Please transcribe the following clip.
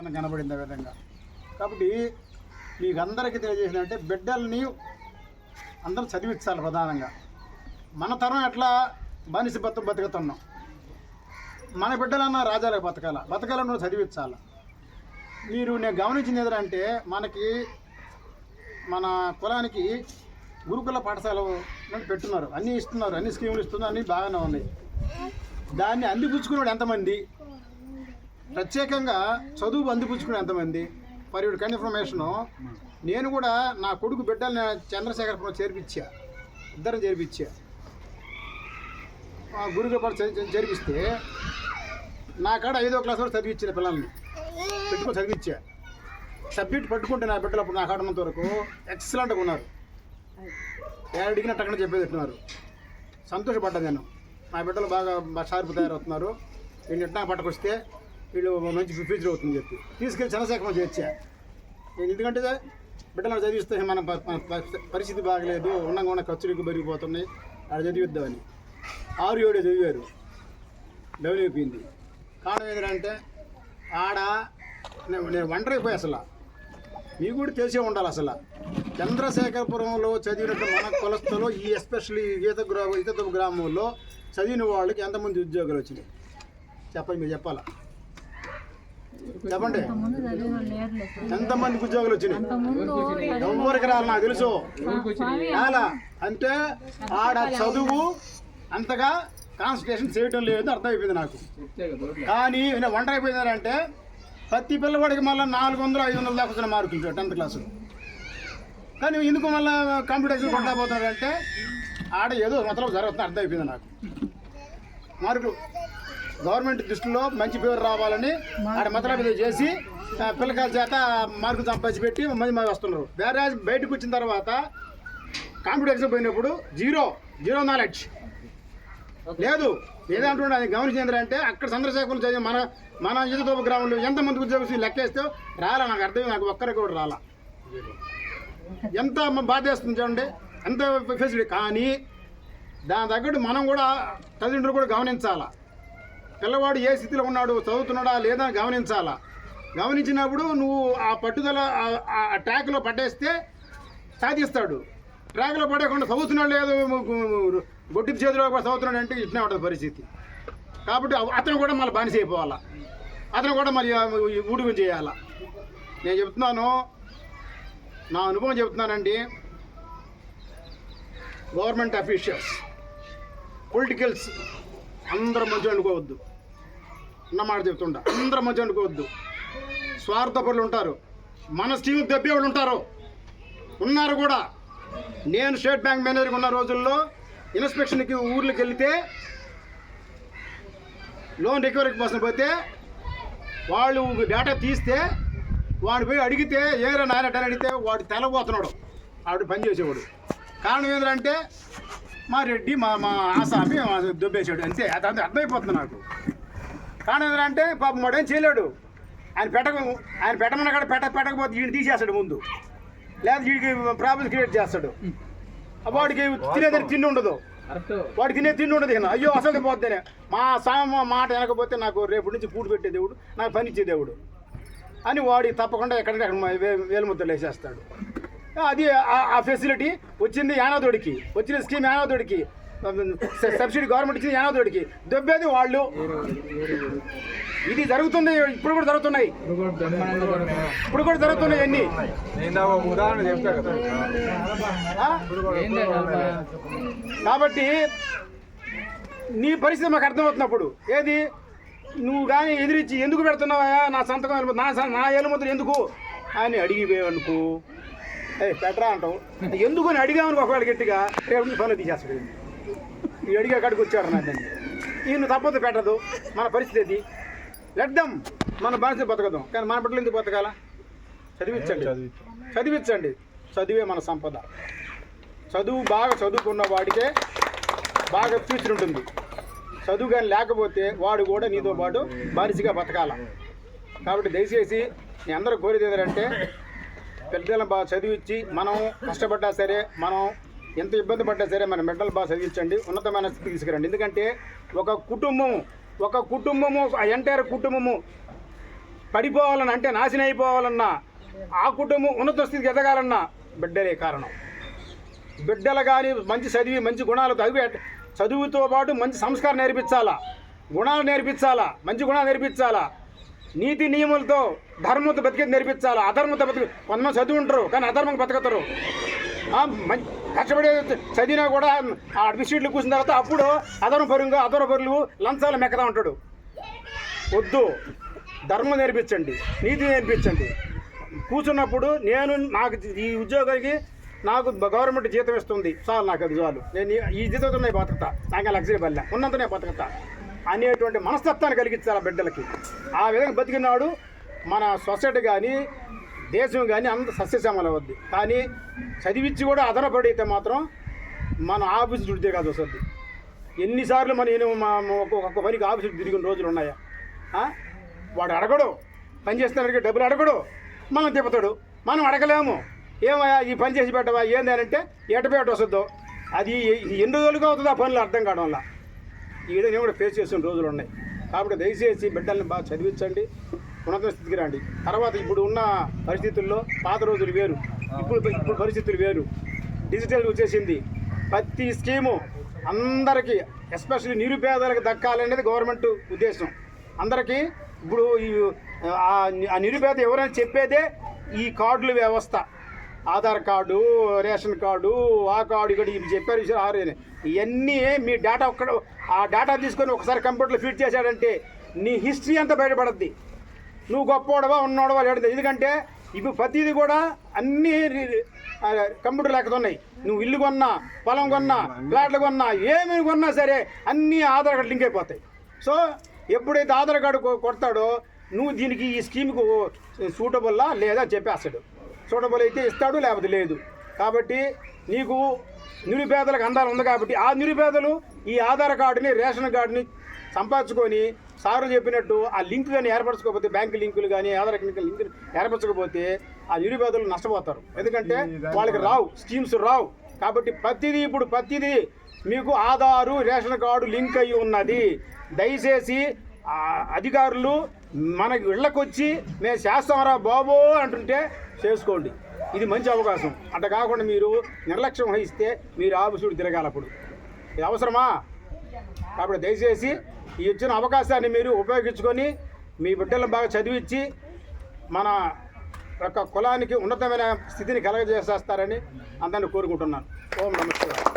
మనకు కనబడింది ఆ విధంగా. కాబట్టి మీకు అందరికీ తెలియజేసిందంటే బిడ్డల్ని అందరూ చదివించాలి ప్రధానంగా. మన తరం ఎట్లా బానిస బతు బతుకుతున్నాం. మన బిడ్డలన్నా రాజాలకు బతకాల. బతకాలను చదివించాలి. మీరు నేను గమనించింది ఎదురంటే మనకి మన కులానికి గురుకుల పాఠశాల పెట్టున్నారు. అన్నీ ఇస్తున్నారు. అన్ని స్కీములు ఇస్తున్నారు. అన్నీ బాగానే ఉన్నాయి. దాన్ని అందిపుచ్చుకున్నాడు ఎంతమంది? ప్రత్యేకంగా చదువు అందిపుచ్చుకునే ఎంతమంది? మరి వీడికి ఇన్ఫర్మేషను నేను కూడా నా కొడుకు బిడ్డల్ని చంద్రశేఖరపురం చేర్పించా. ఇద్దరం చేర్పించా. ఆ గురుకుల చేర్పిస్తే నా కాడ ఐదో క్లాస్ వరకు చదివించిన పిల్లల్ని పెట్టుకొని చదివించా. సబ్జెక్ట్ పట్టుకుంటే నా బిడ్డలు అప్పుడు నా కాడ ఉన్నంత వరకు ఎక్సలెంట్గా ఉన్నారు. ఏడిగిన టక్కన చెప్పేది పెట్టినారు సంతోషపడ్డా నేను. నా బిడ్డలు బాగా బాగా తయారవుతున్నారు. నేను ఎట్లా పట్టుకొస్తే వీళ్ళు మంచి ఫ్యూచర్ అవుతుంది చెప్పి. తీసుకెళ్ళి చంద్రశేఖరం చేర్చా. నేను ఎందుకంటే బిడ్డలను చదివిస్తే మన ప- పరిస్థితి బాగలేదు ఉండగా ఉన్న ఖర్చులు ఎక్కువ పెరిగిపోతున్నాయి ఆడ చదివిద్దామని. ఆరు ఏడు చదివారు. డెవలప్ అయిపోయింది. కారణం ఏంటంటే ఆడ నేను నేను అయిపోయి అసలు. మీకు కూడా తెలిసే ఉండాలి అసలు. చంద్రశేఖరపురంలో చదివినట్టు మన కొలస్తలో ఈ ఎస్పెషల్లీ ఈత గ్రామ ఈత గ్రామంలో చదివిన వాళ్ళకి ఎంతమంది ఉద్యోగాలు వచ్చినాయి? చెప్పండి మీరు చెప్పాలా? చెప్పండి. ముందు చదివిన వాళ్ళు లేరులే సార్. ఎంతమందికి ఉద్యోగాలు వచ్చినాయి? ఎవరికి రాలి నాకు తెలుసు. రాలా అంటే ఆడ చదువు అంతగా కాన్సన్ట్రేషన్ చేయటం లేదు అర్థమైపోయింది నాకు. కానీ ఈయన ఒంటరి అయిపోయిందంటే ప్రతి పిల్లవాడికి మళ్ళీ నాలుగు వందలు ఐదు వందలు దాకా వచ్చిన మార్కులు టెన్త్ క్లాసు. కానీ ఎందుకు మళ్ళీ కాంపిటీషన్ కొట్టకపోతున్నాడంటే ఆడ ఏదో మొత్తం జరుగుతుంది అర్థమైపోయింది నాకు. మార్కులు. గవర్నమెంట్ దృష్టిలో మంచి పేరు రావాలని ఆడ మతలబ్ ఇది చేసి పిల్లకాయల చేత మార్కులు సంపాదించి పెట్టి మంది మంది వస్తున్నారు. వేరే బయటకు వచ్చిన తర్వాత కాంపిటీషన్ పోయినప్పుడు జీరో జీరో నాలెడ్జ్. లేదు ఏదంటున్నా అది గమనించింది అంటే అక్కడ చంద్రశేఖర్ చదివి మన మన ఈతతోపు గ్రామంలో ఎంతమంది ఉద్యోగస్తులు లెక్కేస్తే రాలా నాకు అర్థం నాకు ఒక్కరికి కూడా రాలా. ఎంత మ- బాధ వేస్తుంది చూడండి. ఎంత ఫెసిలిటీ. కానీ దాని తగ్గట్టు మనం కూడా తల్లిదండ్రులు కూడా గమనించాలా? పిల్లవాడు ఏ స్థితిలో ఉన్నాడు చదువుతున్నాడా లేదా అని గమనించాలా? గమనించినప్పుడు నువ్వు ఆ పట్టుదల ఆ- ట్రాక్లో పట్టేస్తే సాధిస్తాడు. ట్రాక్లో పడేయకుండా చదువుతున్నాడు లేదు గొడ్డి చేతిలో కూడా చదువుతున్నాడు అంటే ఇట్లా ఉంటుంది పరిస్థితి. కాబట్టి అతను కూడా మళ్ళీ బానిస అయిపోవాలా? అతను కూడా మరి ఊడిపం చేయాలా? నేను చెప్తున్నాను నా అనుభవం చెప్తున్నానండి. గవర్నమెంట్ అఫీషియల్స్ పొలిటికల్స్ అందరూ మంచి అనుకోవద్దు అన్నమాట చెప్తుండ అందరం మంచి అనుకోవద్దు స్వార్థపరులు ఉంటారు. మన స్టీమ్ దెబ్బేవాళ్ళు ఉంటారు. ఉన్నారు కూడా. నేను స్టేట్ బ్యాంక్ మేనేజర్గా ఉన్న రోజుల్లో ఇన్స్పెక్షన్కి ఊర్లోకి వెళితే లోన్ రికవరీ కోసం పోతే వాళ్ళు డేటా తీస్తే వాడు పోయి అడిగితే ఏరా నాయన అడిగితే వాడు తెలబోతున్నాడు ఆవిడ పనిచేసేవాడు కారణం ఏంటంటే మా రెడ్డి మా మా ఆసామి దొబ్బేసాడు అంతే. అది అర్థమైపోతుంది నాకు. కారణం ఏంటంటే పాపం ఏం చేయలేడు. ఆయన పెట్టక ఆయన పెట్టమన్న కాడ పెట్ట పెట్టకపోతే వీడిని తీసేస్తాడు ముందు. లేదా వీడికి ప్రాబ్లమ్స్ క్రియేట్ చేస్తాడు. వాడికి తినేదానికి తిండి ఉండదు. వాడికి తినే తిండి ఉండదు ఇక. అయ్యో అసలు పోతేనే. మా సామ మాట వెనకపోతే నాకు రేపు నుంచి కూడు పెట్టే దేవుడు నాకు పని ఇచ్చే దేవుడు. అని వాడి తప్పకుండా వే- వేలుముద్దలు వేసేస్తాడు. అది ఆ- ఫెసిలిటీ వచ్చింది యానాదోడికి. వచ్చిన స్కీమ్ యానాదోడికి. స- సబ్సిడీ గవర్నమెంట్ ఇచ్చింది యానాథుడికి దెబ్బేది వాళ్ళు. ఇది జరుగుతుంది ఇప్పుడు కూడా జరుగుతున్నాయి. ఇప్పుడు కూడా జరుగుతున్నాయి అన్ని. చెప్తా కాబట్టి నీ పరిస్థితి మాకు అర్థమవుతున్నప్పుడు ఏది? నువ్వు కానీ ఎదిరించి ఎందుకు పెడుతున్నావా నా సంతకం నా స- నా ఏలుముద్ర ఎందుకు? అని అడిగి అనుకో ఏ పెట్టరా అంటావు. ఎందుకు అని అడిగామనుకో ఒకవేళ గట్టిగా రేపు నుంచి పనులు తీసేస్తాడు అడిగే కాడికి వచ్చాడు నా దాన్ని ఈయన తప్పదు పెట్టదు. మన పరిస్థితి లెడ్దాం మన బాధ్యత బతకదాం. కానీ మన బిడ్డలు ఎందుకు బతకాలా? చదివించండి. చదివించండి. చదివే మన సంపద. చదువు బాగా చదువుకున్న వాడికే బాగా ఫ్యూచర్ ఉంటుంది. చదువు కానీ లేకపోతే వాడు కూడా నీతో పాటు బానిసగా బతకాల. కాబట్టి దయచేసి నేను అందరూ కోరేది ఏంటంటే పెద్దలను బాగా చదివించి మనం కష్టపడ్డా సరే మనం ఎంత ఇబ్బంది పడ్డా సరే మన మెడల్ బాగా చదివించండి ఉన్నతమైన స్థితికి తీసుకురండి. ఎందుకంటే ఒక కుటుంబం ఒక కుటుంబము ఆ ఎంటైర్ కుటుంబము పడిపోవాలన్నా అంటే నాశనం అయిపోవాలన్నా ఆ కుటుంబం ఉన్నత స్థితికి ఎదగాలన్నా బిడ్డలే కారణం. బిడ్డలు కానీ మంచి చదివి మంచి గుణాలు చదివి చదువుతో పాటు మంచి సంస్కారం నేర్పించాలా? గుణాలు నేర్పించాలా? మంచి గుణాలు నేర్పించాలా? నీతి నియమాలతో ధర్మంతో బతికేది నేర్పించాలా? అధర్మంతో బతికి కొంతమంది చదివి ఉంటారు కానీ అధర్మంగా బతకతారు. మంచి కష్టపడి చదివినా కూడా ఆ అడ్మిషన్లు కూర్చున్న తర్వాత అప్పుడు అదన పరుగా అదన పరులు లంచాలు మెక్కదా ఉంటాడు. వద్దు. ధర్మం నేర్పించండి. నీతి నేర్పించండి. కూర్చున్నప్పుడు నేను నాకు ఈ ఉద్యోగానికి నాకు గవర్నమెంట్ జీతం ఇస్తుంది. చాలు నాకు అది చాలు. నేను ఈ- జీతంతో నేను బతుకుతా. నాకు లగ్జరీ బల్ల. ఉన్నంత నేను బతుకుతా. అనేటువంటి మనస్తత్వాన్ని కలిగించాలి ఆ బిడ్డలకి. ఆ విధంగా బతికినాడు మన సొసైటీ కానీ దేశం కానీ అంత సస్యశ్యామల అవుద్ది. కానీ చదివించి కూడా అదనపడితే మాత్రం మన ఆఫీస్ చుడితే కాదు వస్తుంది ఎన్నిసార్లు మన ఒక్కొక్క పనికి ఆఫీసుకు తిరిగిన రోజులు ఉన్నాయా? వాడు అడగడు. పని చేస్తానికి డబ్బులు అడగడు. మనం తిప్పుతాడు. మనం అడగలేము. ఏమయ్యా ఈ పని చేసి పెట్టవా? ఏంది అని అంటే ఎటపేట వస్తుందో అది ఎన్ని రోజులుగా అవుతుందో ఆ పనులు అర్థం కావడం వల్ల. ఈ నేను కూడా ఫేస్ చేసిన రోజులు ఉన్నాయి. కాబట్టి దయచేసి బిడ్డల్ని బాగా చదివించండి. ఉన్నత స్థితికి రండి. తర్వాత ఇప్పుడు ఉన్న పరిస్థితుల్లో పాత రోజులు వేరు. ఇప్పుడు ఇప్పుడు పరిస్థితులు వేరు. డిజిటల్ వచ్చేసింది. ప్రతి స్కీము అందరికీ ఎస్పెషల్లీ నిరుపేదలకు దక్కాలనేది గవర్నమెంట్ ఉద్దేశం. అందరికీ ఇప్పుడు ఈ ఆ నిరుపేద ఎవరైనా చెప్పేదే ఈ కార్డుల వ్యవస్థ. ఆధార్ కార్డు రేషన్ కార్డు ఆ కార్డు ఇక్కడ ఇవి చెప్పారు ఆరు ఇవన్నీ మీ డేటా ఒక్కడ ఆ డేటా తీసుకొని ఒకసారి కంప్యూటర్లో ఫిట్ చేశాడంటే నీ హిస్టరీ అంతా బయటపడద్ది. నువ్వు గొప్పవాడవా ఉన్నోడవా లేడు ఎందుకంటే ఇప్పుడు ప్రతిదీ కూడా అన్నీ కంప్యూటర్ లెక్కతో ఉన్నాయి. నువ్వు ఇల్లు కొన్నా పొలం కొన్నా ఫ్లాట్లు కొన్నా ఏమి కొన్నా సరే అన్నీ ఆధార్ కార్డు లింక్ అయిపోతాయి. సో ఎప్పుడైతే ఆధార్ కార్డు కొడతాడో నువ్వు దీనికి ఈ స్కీమ్కు సూటబుల్లా లేదా చెప్పేస్తాడు. సూటబుల్ అయితే ఇస్తాడు లేకపోతే లేదు. కాబట్టి నీకు నిరుపేదలకు అందాలు ఉంది కాబట్టి ఆ నిరుపేదలు ఈ ఆధార్ కార్డుని రేషన్ కార్డుని సంపాదించుకొని సారు చెప్పినట్టు ఆ లింక్ కానీ ఏర్పరచుకోకపోతే బ్యాంకు లింకులు కానీ ఆధార్ లింక్ లింక్ ఏర్పరచకపోతే ఆ నిరుపేదలు నష్టపోతారు. ఎందుకంటే వాళ్ళకి రావు స్కీమ్స్ రావు. కాబట్టి ప్రతిదీ ఇప్పుడు ప్రతిదీ మీకు ఆధారు రేషన్ కార్డు లింక్ అయి ఉన్నది. దయచేసి అధికారులు మనకి ఇళ్ళకొచ్చి మేము చేస్తామరా బాబో అంటుంటే చేసుకోండి. ఇది మంచి అవకాశం. అట్ట కాకుండా మీరు నిర్లక్ష్యం వహిస్తే మీరు ఆఫీసుడు తిరగాలి అప్పుడు. ఇది అవసరమా? కాబట్టి దయచేసి ఇచ్చిన అవకాశాన్ని మీరు ఉపయోగించుకొని మీ బిడ్డలను బాగా చదివించి మన యొక్క కులానికి ఉన్నతమైన స్థితిని కలగజేసేస్తారని అందరిని కోరుకుంటున్నాను. ఓం నమస్కారం